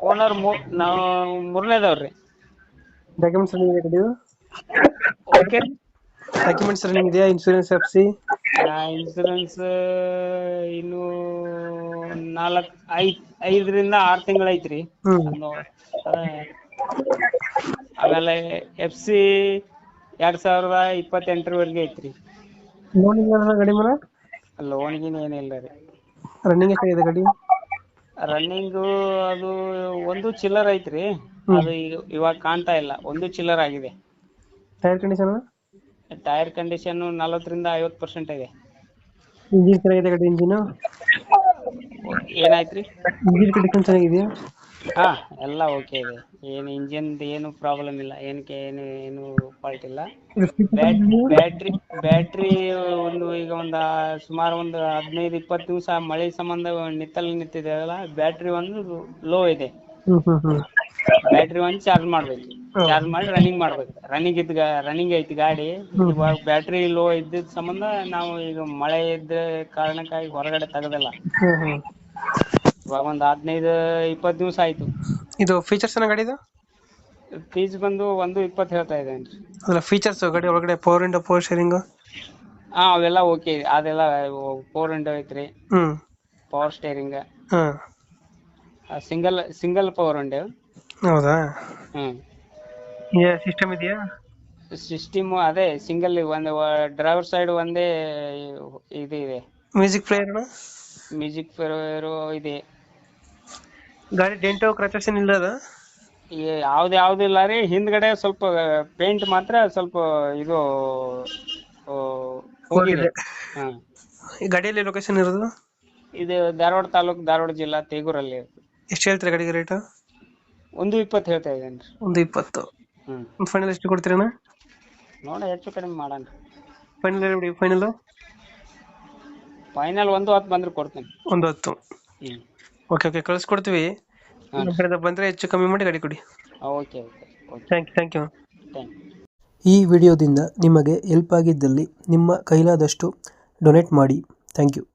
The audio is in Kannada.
ಓನರ್ ನಾವು ಮೂರನೇದವ್ರಿ ಡಾಕ್ಯುಮೆಂಟ್ಸ್ ರನ್ನಿಂಗ್ ಇದೆ? ಗಾಡಿದು ಓಕೆ ಡಾಕ್ಯುಮೆಂಟ್ಸ್ ರನ್ನಿಂಗ್ ಇದೆಯಾ? ಇನ್ಶೂರೆನ್ಸ್ ಎಫ್ಸಿ ಸಿ ಇನ್ಸೂರೆನ್ಸ್ ಇನ್ನು ನಾಲ್ಕು ಐದ್ ಐದರಿಂದ ಆರು ತಿಂಗಳ ಐತ್ರಿ ಹ್ಮ್ ಆಮೇಲೆ ಎಫ್ ಸಿ ಎರಡ್ ಸಾವಿರದ ಇಪ್ಪತ್ತೆಂಟರವರೆಗೆ ಐತ್ರಿ. ಲೋನ್ ಇಲ್ಲ ಗಾಡಿ ಮೇಲೆ? ಲೋನ್ ಗೀನ್ ಏನಿಲ್ಲ ರೀ ರನ್ನಿಂಗ್ ಎಷ್ಟಾಗಿದೆ ಗಾಡಿ? ರನ್ನಿಂಗು ಅದು ಒಂದು ಚಿಲ್ಲರ್ ಐತ್ರಿ. ಅದು ಈಗ- ಇವಾಗ ಕಾಣ್ತಾ ಇಲ್ಲ. ಒಂದು ಚಿಲ್ಲರ್ ಆಗಿದೆ. ಟೈರ್ ಕಂಡೀಷನ್ ಟೈರ್ ಕಂಡೀಷನ್ ನಲವತ್ತರಿಂದ ಐವತ್ತು ಪರ್ಸೆಂಟ್ ಇದೆ. ಇಂಜಿನ್ ಚೆನ್ನಾಗಿದೆ ಗಾಡಿ ಇಂಜಿನ್ ಏನಾಯ್ತ್ರಿ? ಇಂಜಿನ್ ಕಂಡೀಷನ್ ಚೆನ್ನಾಗಿದೆಯಾ? ಹಾ ಎಲ್ಲ ಓಕೆ ಇದೆ. ಏನು ಇಂಜಿನ್ ಏನು ಪ್ರಾಬ್ಲಮ್ ಇಲ್ಲ. ಏನಕ್ಕೆ ಏನು ಏನು ಫಾಲ್ಟ್ ಇಲ್ಲ. ಬ್ಯಾಟ್ರಿ ಬ್ಯಾಟ್ರಿ ಒಂದು ಈಗ ಒಂದು ಸುಮಾರು ಒಂದು ಹದಿನೈದು ಇಪ್ಪತ್ತು ದಿವಸ ಮಳೆ ಸಂಬಂಧ ನಿತ್ತಲ್ಲಿ ನಿಂತಿದೆಯಲ್ಲ ಬ್ಯಾಟ್ರಿ ಒಂದು ಲೋ ಇದೆ. ಬ್ಯಾಟ್ರಿ ಒಂದು ಚಾರ್ಜ್ ಮಾಡ್ಬೇಕು. ಚಾರ್ಜ್ ಮಾಡಿ ರನ್ನಿಂಗ್ ಮಾಡ್ಬೇಕು. ರನ್ನಿಂಗ್ ಇದ್ ರನ್ನಿಂಗ್ ಐತಿ ಗಾಡಿ. ಇವಾಗ ಬ್ಯಾಟ್ರಿ ಲೋ ಇದ್ದಿದ್ ಸಂಬಂಧ ನಾವು ಈಗ ಮಳೆ ಇದ್ದ ಕಾರಣಕ್ಕಾಗಿ ಹೊರಗಡೆ ತೆಗದಿಲ್ಲ. ಇವಾಗ ಒಂದು ಹದಿನೈದು ಇಪ್ಪತ್ತು ದಿವಸ ಆಯ್ತು. ಇದು ಫೀಚರ್ಸ್ ಏನ ಗಾಡಿದು ಫೀಸ್ ಬಂದು ಒಂದು ಇಪ್ಪತ್ತು ಹೇಳ್ತಾ ಇದ್ದೇನೆ. ಅಲ್ಲ ಫೀಚರ್ಸ್ ಗಾಡಿ ಒಳಗಡೆ ಪವರ್ ಇಂಡೋ ಪವರ್ ಶೇರಿಂಗ್ ಆ ಅವೆಲ್ಲ ಓಕೆ ಅದೆಲ್ಲ ಫೋರ್ ವಿಂಡೋ ಐತ್ರಿ. ಹ್ಮ್. ಪವರ್ ಸ್ಟೇರಿಂಗ್ ಹಾ. ಸಿಂಗಲ್ ಸಿಂಗಲ್ ಪವರ್ ವಿಂಡೋ ಹೌದಾ? ಹ್ಮ್. ಸಿಸ್ಟಮ್ ಇದೆಯಾ? ಸಿಸ್ಟಮ್ ಅದೇ ಸಿಂಗಲ್ ಒಂದು ಡ್ರೈವರ್ ಸೈಡ್ ಒಂದೇ ಇದು ಇದೆ. ಮ್ಯೂಸಿಕ್ ಪ್ಲೇಯರ್ ಮ್ಯೂಸಿಕ್ ಇದೆ. ಗಾಡಿ ಡೆಂಟು ಕ್ರಚಸ್ ಏನಿಲ್ಲ ಅದ ಯಾವ್ದು ಯಾವ್ದು ಇಲ್ಲ ರೀ. ಹಿಂದ್ಗಡೆ ಸ್ವಲ್ಪ ಪೇಂಟ್ ಮಾತ್ರ ಸ್ವಲ್ಪ ಇದು ಆ, ಹೋಗಿದೆ. ಹಾ. ಈ ಗಾಡಿಯಲ್ಲಿ ಲೊಕೇಶನ್ ಇರೋದು? ಇದು ಧಾರವಾಡ ತಾಲೂಕು ಧಾರವಾಡ ಜಿಲ್ಲಾ ತೇಗೂರಲ್ಲಿ ಎಷ್ಟು ಹೇಳ್ತೀರಾ ಗಾಡಿಗೆ ರೇಟ್ ಒಂದು ಇಪ್ಪತ್ತು ಹೇಳ್ತಾ ಇದ್ದೇನೆ ಒಂದು ಇಪ್ಪತ್ತು. ಹ್ಮ್. ಫೈನಲ್ ಎಷ್ಟು ಕೊಡ್ತೀರಣ್ಣ? ನೋಡ ಹೆಚ್ಚು ಕಡಿಮೆ ಮಾಡೋಣ. ಫೈನಲ್ ಬಿಡಿ ಫೈನಲ್ ಫೈನಲ್ ಒಂದು ಹತ್ತು ಬಂದ್ರೆ ಕೊಡ್ತೇನೆ. ಒಂದು ಹತ್ತು. ಹ್ಮ್. ಓಕೆ ಓಕೆ ಕಳಿಸ್ಕೊಡ್ತೀವಿ. ಕೊಡ್ತೀವಿ ನಮ್ಮ ಕಡೆಯಿಂದ ಬಂದರೆ ಹೆಚ್ಚು ಕಮ್ಮಿ ಮಾಡಿ ಗಾಡಿ ಕೊಡಿ. Okay okay okay thank you thank you thank you ಈ ವಿಡಿಯೋದಿಂದ ನಿಮಗೆ ಹೆಲ್ಪ್ ಆಗಿದ್ದಲ್ಲಿ ನಿಮ್ಮ ಕೈಲಾದಷ್ಟು ಡೊನೇಟ್ ಮಾಡಿ. Thank you